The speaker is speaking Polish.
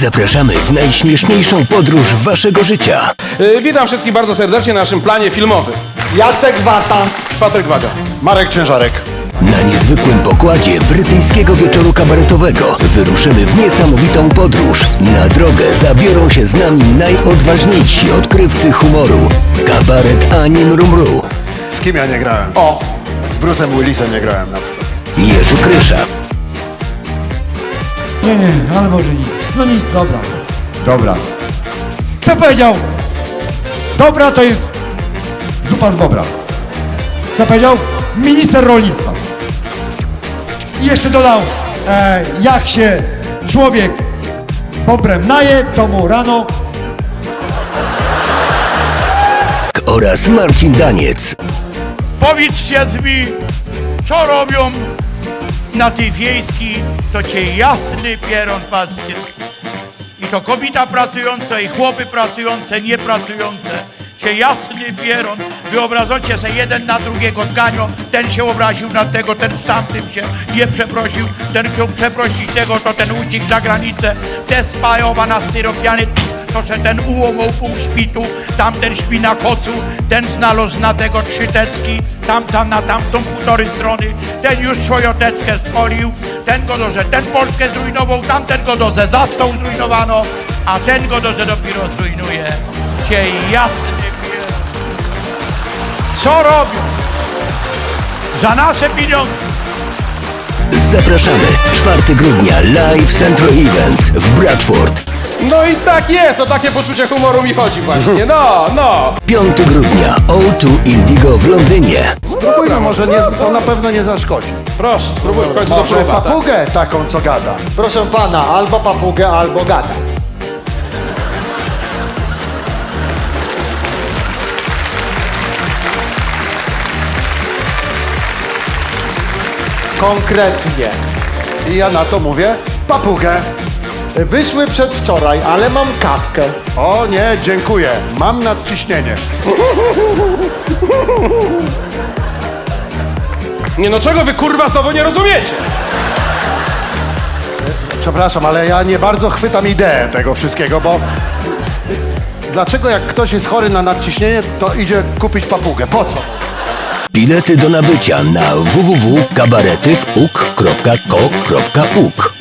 Zapraszamy w najśmieszniejszą podróż waszego życia. Y, Witam wszystkich bardzo serdecznie na naszym planie filmowym. Jacek Wata. Patryk Waga. Marek Ciężarek. Na niezwykłym pokładzie brytyjskiego wieczoru kabaretowego wyruszymy w niesamowitą podróż. Na drogę zabiorą się z nami najodważniejsi odkrywcy humoru. Kabaret Anim Rumru, Z kim ja nie grałem? O, Z Bruce'em Willisem nie grałem na przykład. Jerzy Krysza, Nie, nie, ale może nic. No nic, dobra. Dobra. Kto powiedział? Dobra to jest zupa z bobra. Kto powiedział? Minister rolnictwa. I jeszcze dodał, e, jak się człowiek bobrem naje, to mu rano oraz Marcin Daniec. Powiedzcie mi, co robią na tej wiejskiej, to cię jasny pieron patrzcie. I to kobieta pracująca, i chłopy pracujące, niepracujące. Cię jasny pieron. Wyobrażacie sobie jeden na drugiego zganią. Ten się obraził na tego, ten z tamtym się nie przeprosił. Ten chciał przeprosić tego, to ten uciekł za granicę. Te spajowa na styropiany, to se ten ułomał pół śpitu, tamten śpi na kocu, ten znalazł na tego trzy tecki, tamta na tamtą półtory strony, ten już swoją teckę spolił, ten godozę, ten Polskę zrujnował, tamten godozę zastał zrujnowano, a ten godozę dopiero zrujnuje. Cię jasny pier... Co robią? Za nasze pieniądze. Zapraszamy 4 grudnia live Centro Events w Bradford. no i tak jest, o takie poczucie humoru mi chodzi właśnie. No, no. 5 grudnia O2 Indigo w Londynie. Spróbujmy, może nie, to na pewno nie zaszkodzi. Proszę, spróbuj w końcu Może tak. papugę taką, co gada. Proszę pana, albo papugę, albo gada. Konkretnie. I ja na to mówię papugę. Wyszły przedwczoraj, ale mam kawkę. O nie, dziękuję. Mam nadciśnienie. Nie no, czego wy kurwa znowu nie rozumiecie? Przepraszam, ale ja nie bardzo chwytam ideę tego wszystkiego, bo... Dlaczego jak ktoś jest chory na nadciśnienie, to idzie kupić papugę? Po co? Bilety do nabycia na www.kabaretyfuk.ko.uk